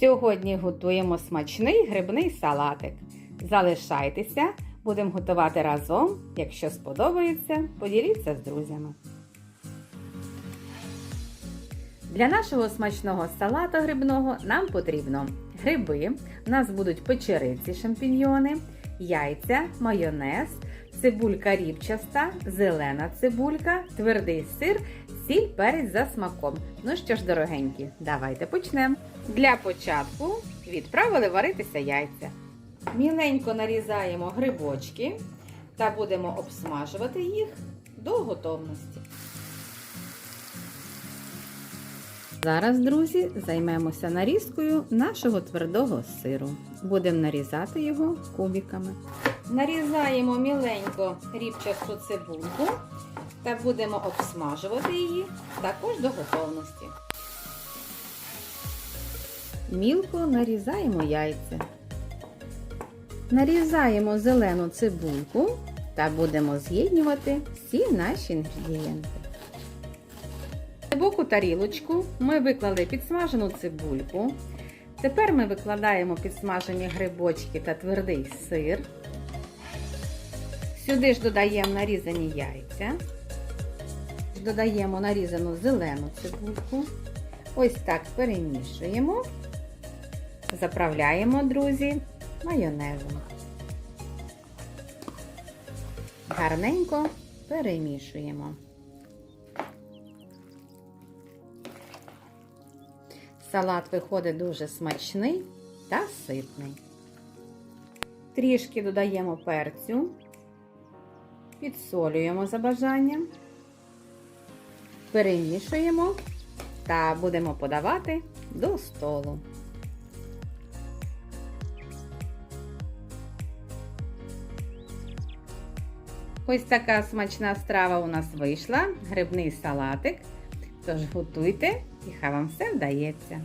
Сьогодні готуємо смачний грибний салатик. Залишайтеся, будемо готувати разом. Якщо сподобається, поділіться з друзями. Для нашого смачного салату грибного нам потрібно гриби, у нас будуть печериці шампіньйони, яйця, майонез, цибулька рібчаста, зелена цибулька, твердий сир, сіль, перець за смаком. Ну що ж, дорогенькі, давайте почнемо. Для початку відправили варитися яйця. Міленько нарізаємо грибочки та будемо обсмажувати їх до готовності. Зараз, друзі, займемося нарізкою нашого твердого сиру. Будемо нарізати його кубиками. Нарізаємо міленько рібчасту цибульку та будемо обсмажувати її також до готовності. Мілко нарізаємо яйця. Нарізаємо зелену цибульку та будемо з'єднувати всі наші інгредієнти. В глибоку тарілочку ми виклали підсмажену цибульку. Тепер ми викладаємо підсмажені грибочки та твердий сир. Сюди ж додаємо нарізані яйця. Додаємо нарізану зелену цибульку. Ось так перемішуємо. Заправляємо, друзі, майонезом. Гарненько перемішуємо. Салат виходить дуже смачний та ситний. Трішки додаємо перцю, підсолюємо за бажанням, перемішуємо та будемо подавати до столу. Ось така смачна страва у нас вийшла, грибний салатик. Тож готуйте і хай вам все вдається.